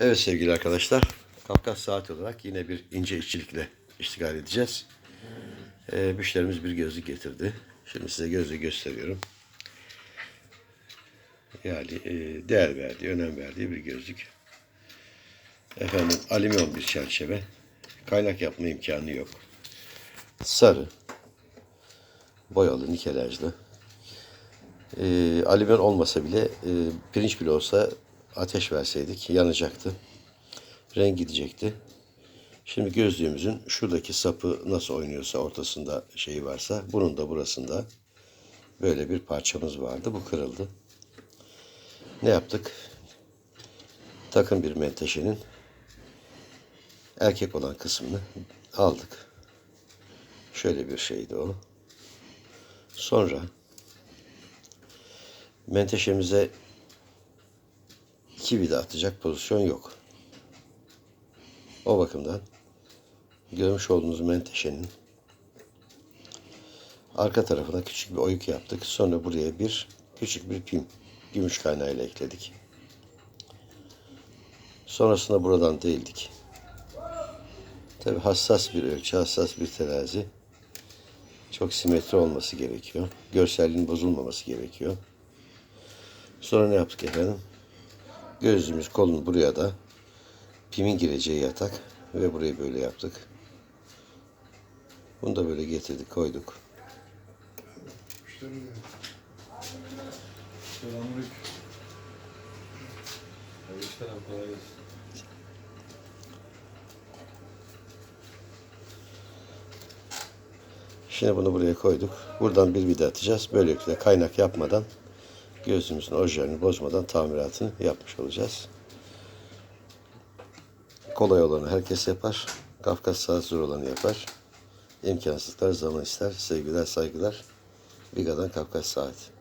Evet sevgili arkadaşlar, Kafkas Saat olarak yine bir ince işçilikle iştigal edeceğiz. Ee, müşterimiz bir gözlük getirdi. Şimdi size gözlüğü gösteriyorum. Yani e, değer verdiği, önem verdiği bir gözlük. Efendim alüminyum bir çerçeve. Kaynak yapma imkanı yok. Sarı. Boyalı, nikelajlı. E, alüminyum olmasa bile e, pirinç bile olsa ateş verseydik yanacaktı. Renk gidecekti. Şimdi gözlüğümüzün şuradaki sapı nasıl oynuyorsa ortasında şeyi varsa bunun da burasında böyle bir parçamız vardı. Bu kırıldı. Ne yaptık? Takım bir menteşenin erkek olan kısmını aldık. Şöyle bir şeydi o. Sonra menteşemize iki vida atacak pozisyon yok. O bakımdan görmüş olduğunuz menteşenin arka tarafına küçük bir oyuk yaptık. Sonra buraya bir küçük bir pim gümüş kaynağıyla ekledik. Sonrasında buradan değildik. Tabi hassas bir ölçü, hassas bir terazi. Çok simetri olması gerekiyor. Görselliğin bozulmaması gerekiyor. Sonra ne yaptık efendim? Gözlüğümüz kolunu buraya da pimin gireceği yatak ve burayı böyle yaptık. Bunu da böyle getirdik koyduk. Şimdi bunu buraya koyduk. Buradan bir vida atacağız. Böylelikle kaynak yapmadan gözümüzün orijinalini bozmadan tamiratını yapmış olacağız. Kolay olanı herkes yapar. Kafkas saat zor olanı yapar. İmkansızlıklar zaman ister. Sevgiler, saygılar. Viga'dan Kafkas Saat.